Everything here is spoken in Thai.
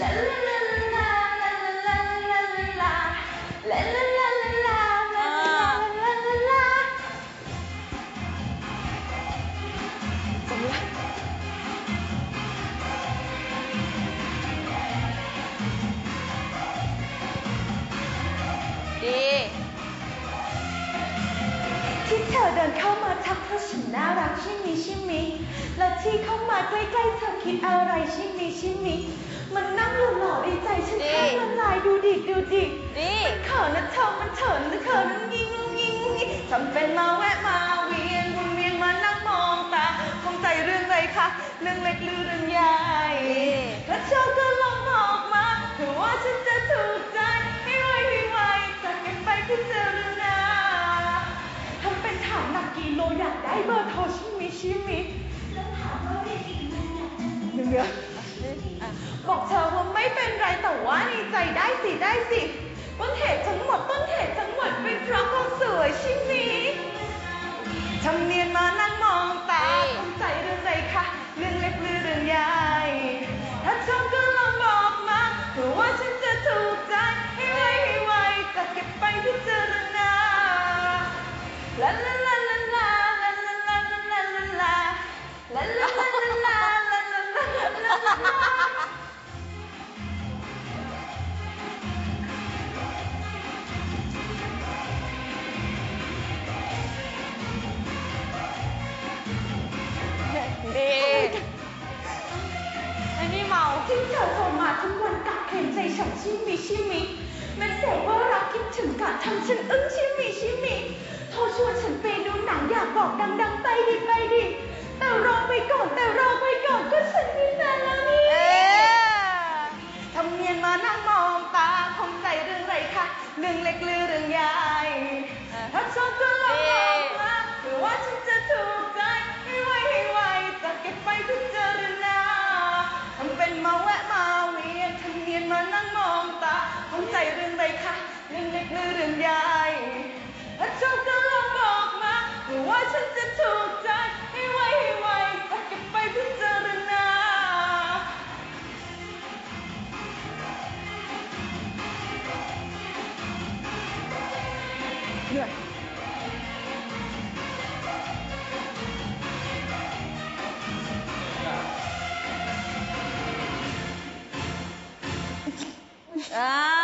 ลาลาลาลาลาลาลาลาลาลาลาลาลาลาลาลาลาลาจำละดีที่เธอเดินเข้ามาทักเพราะฉันน่ารักใช่มีใช่มีและที่เข้ามาใกล้ๆเธอ คิดอะไรใช่มีใช่มีมันนั่งหล่อๆในใจฉันแทบละลายดูดิดูดิดีมันเขินนะเธอมันเถินนะเขินนะงิงงิงงิงทำเป็นมาแวะมาเวียนวนเวียนมานั่งมองตาคงใจเรื่องอะไรคะเรื่องเล็กหรือเรื่องใหญ่แล้วเธอก็ลองบอกมาเผื่อว่าฉันจะถูกใจให้ไวให้ไวจากกันไปพิจารณาทำเป็นถามหนักกี่โลอยากได้เบอร์โทรชิมิชิมิแล้วถามว่าเรียนอีกนาน เยอะบอกเธอว่าไม่เป็นไรแต่ว่าในใจได้สิได้สิต้นเหตุทั้งหมดต้น ข็นใจฉันชิมิชิมิแม้เสียงว่ารักคิดถึงกะทำฉันอึ้งชิมิชิมิโทรชวนฉันไปดูหนังอยากบอกดังๆไปดิไปดิแต่รอไปก่อนแต่รอไปก่อนก็ฉันมีแฟนแล้วนี่เอ๊ะทำเนียนมานั่งมองตาคงใจเรื่องไรคะเรื่องเล็กหรือเรื่องใหญ่ถ้าชอบก็ลองบอกมาเผื่อว่าฉันจะ ข้องใจเรื่องไรคะเรื่องเล็กหรือเรื่องใหญ่อาจารย์ก็ลองบอกมาว่าฉันจะถูกใจให้ไวให้ไวแต่เก็บไปเพื่อจารณาเหนื่อย啊。